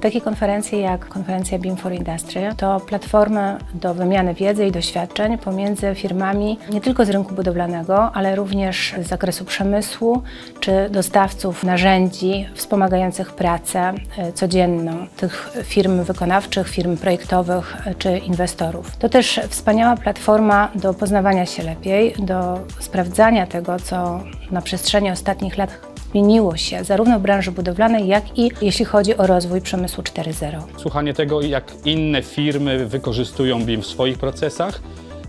Takie konferencje jak konferencja BIM for Industry to platformy do wymiany wiedzy i doświadczeń pomiędzy firmami nie tylko z rynku budowlanego, ale również z zakresu przemysłu czy dostawców narzędzi wspomagających pracę e, codzienną tych firm wykonawczych, firm projektowych e, czy inwestorów. To też wspaniała platforma do poznawania się lepiej, do sprawdzania tego, co na przestrzeni ostatnich lat zmieniło się zarówno w branży budowlanej, jak i jeśli chodzi o rozwój przemysłu 4.0. Słuchanie tego, jak inne firmy wykorzystują BIM w swoich procesach,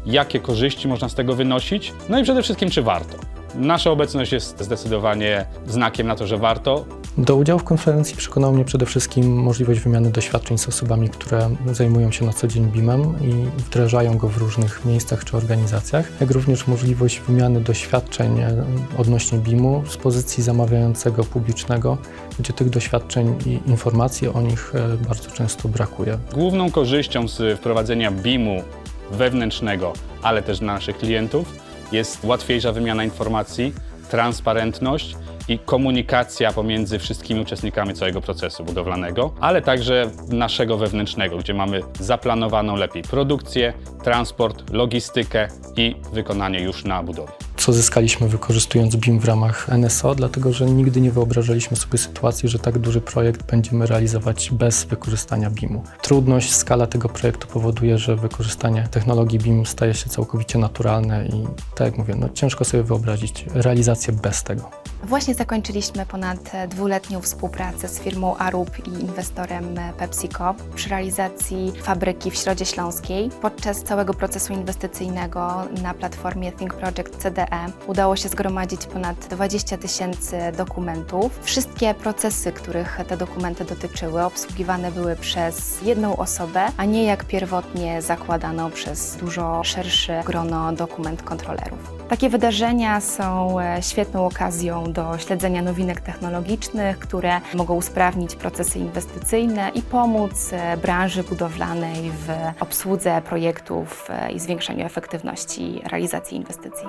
jakie korzyści można z tego wynosić, no i przede wszystkim, czy warto. Nasza obecność jest zdecydowanie znakiem na to, że warto. Do udziału w konferencji przekonał mnie przede wszystkim możliwość wymiany doświadczeń z osobami, które zajmują się na co dzień BIM-em i wdrażają go w różnych miejscach czy organizacjach, jak również możliwość wymiany doświadczeń e, odnośnie BIM-u z pozycji zamawiającego publicznego, gdzie tych doświadczeń i informacji o nich e, bardzo często brakuje. Główną korzyścią z wprowadzenia BIM-u wewnętrznego, ale też dla naszych klientów jest łatwiejsza wymiana informacji, transparentność i komunikacja pomiędzy wszystkimi uczestnikami całego procesu budowlanego, ale także naszego wewnętrznego, gdzie mamy zaplanowaną lepiej produkcję, transport, logistykę i wykonanie już na budowie. co zyskaliśmy wykorzystując BIM w ramach NSO, dlatego że nigdy nie wyobrażaliśmy sobie sytuacji, że tak duży projekt będziemy realizować bez wykorzystania BIM-u. Trudność, skala tego projektu powoduje, że wykorzystanie technologii BIM staje się całkowicie naturalne i tak jak mówię, no ciężko sobie wyobrazić realizację bez tego. Właśnie zakończyliśmy ponad dwuletnią współpracę z firmą Arup i inwestorem PepsiCo przy realizacji fabryki w Środzie Śląskiej. Podczas całego procesu inwestycyjnego na platformie Think Project CDE udało się zgromadzić ponad 20 tysięcy dokumentów. Wszystkie procesy, których te dokumenty dotyczyły, obsługiwane były przez jedną osobę, a nie jak pierwotnie zakładano przez dużo szersze grono dokument kontrolerów. Takie wydarzenia są e, świetną okazją do śledzenia nowinek technologicznych, które mogą usprawnić procesy inwestycyjne i pomóc e, branży budowlanej w obsłudze projektów e, i zwiększaniu efektywności realizacji inwestycji.